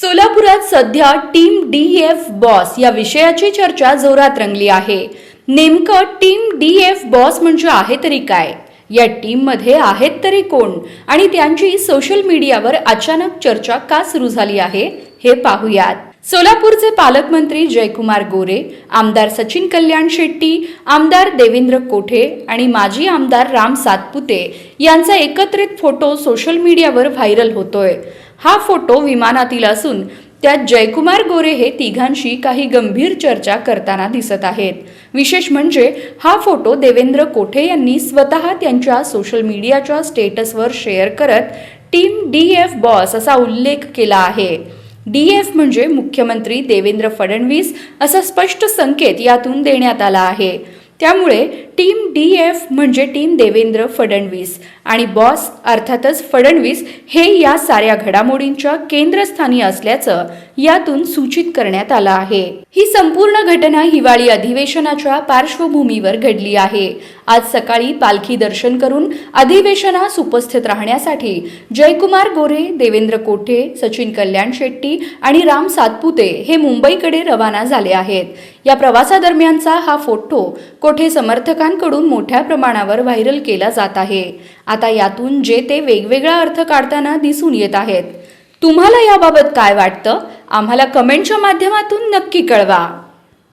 सोलापुरात सध्या team D F boss या विषयाची चर्चा जोरात रंगली आहे. नेमकं टीम डी एफ बॉस म्हणजे आहे तरी काय? या टीममध्ये आहेत तरी कोण? आणि त्यांची सोशल मीडियावर अचानक चर्चा का सुरू झाली आहे हे पाहूयात. सोलापूरचे पालकमंत्री जयकुमार गोरे आमदार सचिन कल्याण शेट्टी आमदार देवेंद्र कोठे आणि माजी आमदार राम सातपुते यांचा एकत्रित फोटो सोशल मीडियावर व्हायरल होतोय. हा फोटो विमानातील असून त्यात जयकुमार गोरे हे तिघांशी काही गंभीर चर्चा करताना दिसत आहेत. विशेष म्हणजे हा फोटो देवेंद्र कोठे यांनी स्वतः त्यांच्या सोशल मीडियाच्या स्टेटसवर शेअर करत टीम डी एफ बॉस असा उल्लेख केला आहे. डी एफ म्हणजे मुख्यमंत्री देवेंद्र फडणवीस असा स्पष्ट संकेत यातून देण्यात आला आहे. त्यामुळे टीम डी एफ म्हणजे टीम देवेंद्र फडणवीस आणि बॉस अर्थातच फडणवीस हे या साऱ्या घडामोडींच्या केंद्रस्थानी असल्याचं यातून सूचित करण्यात आलं आहे. ही संपूर्ण घटना हिवाळी अधिवेशनाच्या पार्श्वभूमीवर घडली आहे. आज सकाळी पालखी दर्शन करून अधिवेशनास उपस्थित राहण्यासाठी जयकुमार गोरे देवेंद्र कोठे सचिन कल्याण शेट्टी आणि राम सातपुते हे मुंबईकडे रवाना झाले आहेत. या प्रवासादरम्यानचा हा फोटो कोठे समर्थकांकडून मोठ्या प्रमाणावर व्हायरल केला जात आहे. आता यातून जे ते वेगवेगळा अर्थ काढताना दिसून येत आहेत. तुम्हाला याबाबत काय वाटतं? आम्हाला कमेंटच्या माध्यमातून नक्की कळवा.